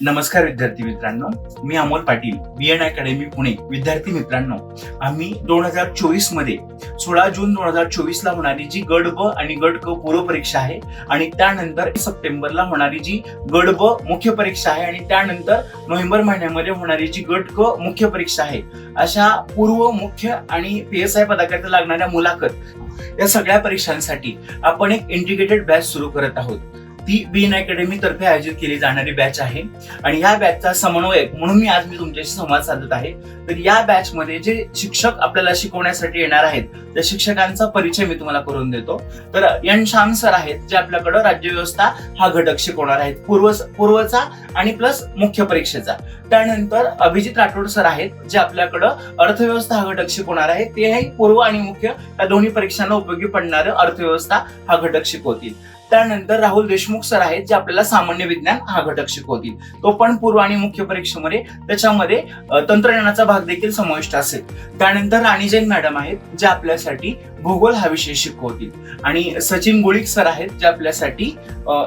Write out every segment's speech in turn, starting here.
नमस्कार विद्यार्थी मित्रांनो मी Amol Patil B N academy Pune. विद्यार्थी मित्रांनो आम्ही दोन हजार चोवीसमध्ये सोळा जून दोन हजार चोवीस ला होणारी जी गड ब आणि गड क पूर्व परीक्षा आहे आणि त्यानंतर सप्टेंबरला होणारी जी गड ब मुख्य परीक्षा आहे आणि त्यानंतर नोव्हेंबर महिन्यामध्ये होणारी जी गट क मुख्य परीक्षा आहे अशा पूर्व मुख्य आणि पी एस आय पदाकरिता लागणाऱ्या मुलाखत या सगळ्या परीक्षांसाठी आपण एक इंटिग्रेटेड बॅच सुरू करत आहोत. ती बी एन अकॅडमी तर्फे आयोजित केली जाणारी बॅच आहे. आणि या बॅचचा समन्वयक म्हणून मी आज मी तुमच्याशी संवाद साधत आहे. तर या बॅच मध्ये जे शिक्षक आपल्याला शिकवण्यासाठी येणार आहेत त्या शिक्षकांचा परिचय मी तुम्हाला करून देतो. तर एन श्याम सर आहेत जे आपल्याकडं राज्यव्यवस्था हा घटक शिकवणार आहेत. पूर्व पूर्वचा आणि प्लस मुख्य परीक्षेचा. त्यानंतर अभिजित राठोड सर आहेत जे आपल्याकडं अर्थव्यवस्था हा घटक शिकवणार आहे ते पूर्व आणि मुख्य या दोन्ही परीक्षांना उपयोगी पडणारं अर्थव्यवस्था हा घटक शिकवतील. त्यानंतर राहुल देशमुख सर आहेत जे आपल्याला सामान्य विज्ञान हा घटक शिकवतील. तो पण पूर्व आणि मुख्य परीक्षेमध्ये त्याच्यामध्ये तंत्रज्ञानाचा भाग देखील समाविष्ट असेल. त्यानंतर राणी जैन मॅडम आहेत जे आपल्यासाठी भूगोल हा विषय शिकवतील. आणि सचिन गोळीक सर आहेत जे आपल्यासाठी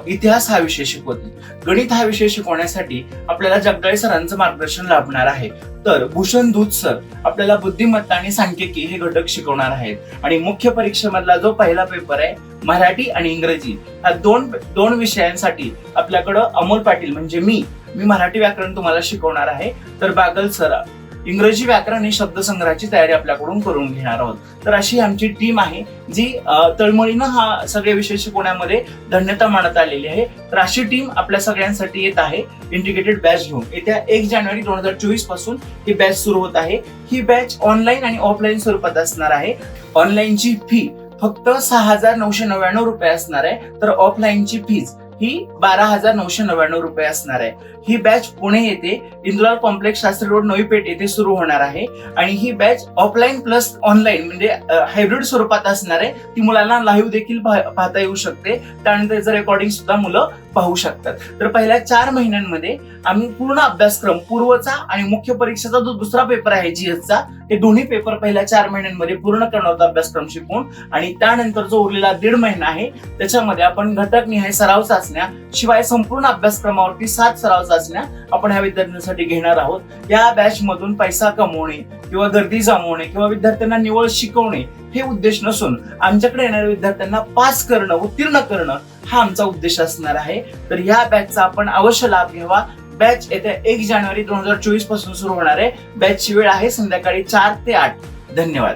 इतिहास हा विषय शिकवतील. गणित हा विषय शिकवण्यासाठी आपल्याला जगदाळे सरांचं मार्गदर्शन लाभणार आहे. तर भूषण दूत सर आपल्याला बुद्धिमत्ता आणि सांख्यिकी हे घटक शिकवणार आहेत. आणि मुख्य परीक्षेमधला जो पहिला पेपर आहे मराठी आणि इंग्रजी ह्या दोन दोन विषयांसाठी आपल्याकडं अमोल पाटील म्हणजे मी मी मराठी व्याकरण तुम्हाला शिकवणार आहे. तर बागल सर इंग्रजी व्याकरण आणि शब्दसंग्रहाची तयारी आपल्याकडून करून घेणार आहोत. तर अशी आमची टीम आहे जी तळमळीनं हा सगळे विषय शिकवण्यामध्ये धन्यता मानत आलेली आहे. तर अशी टीम आपल्या सगळ्यांसाठी येत आहे इंटिग्रेटेड बॅच घेऊन. येत्या एक जानेवारी दोन हजार चोवीसपासून ही बॅच सुरू होत आहे. ही बॅच ऑनलाईन आणि ऑफलाईन स्वरूपात असणार आहे. ऑनलाईनची फी फक्त सहा हजार नऊशे नव्याण्णव रुपये असणार आहे. तर ऑफलाईनची फीज ही बारा हजार नऊशे नव्याण्णव रुपये असणार आहे. ही बॅच पुणे येथे इंदुलाल कॉम्प्लेक्स शास्त्री रोड नवीपेठ येथे सुरू होणार आहे. आणि ही बॅच ऑफलाईन प्लस ऑनलाईन म्हणजे हायब्रिड स्वरूपात असणार आहे. ती मुलांना लाईव्ह देखील पाहता येऊ शकते. त्यानंतर रेकॉर्डिंग सुद्धा मुलं पाहू शकतात. तर पहिल्या चार महिन्यांमध्ये आम्ही पूर्ण अभ्यासक्रम पूर्वचा आणि मुख्य परीक्षेचा जो दुसरा पेपर आहे जीएसचा ते दोन्ही पेपर पहिल्या चार महिन्यांमध्ये पूर्ण करणार होता अभ्यासक्रम शिकून. आणि त्यानंतर जो उरलेला दीड महिना आहे त्याच्यामध्ये आपण घटक निहाय सराव चाचण्या शिवाय संपूर्ण अभ्यासक्रमावरती सात सराव चाचण्या आपण ह्या विद्यार्थ्यांसाठी घेणार आहोत. या बॅच मधून पैसा कमवणे किंवा गर्दी जमवणे किंवा विद्यार्थ्यांना निवळ शिकवणे हे उद्देश नसून आमच्याकडे येणाऱ्या विद्यार्थ्यांना पास करणं उत्तीर्ण करणं हा आमचा उद्देश असणार आहे. तर या बॅचचा आपण अवश्य लाभ घ्यावा. बॅच येत्या एक जानेवारी दोन हजार चोवीसपासून सुरू होणार आहे. बॅचची वेळ आहे संध्याकाळी चार ते आठ. धन्यवाद.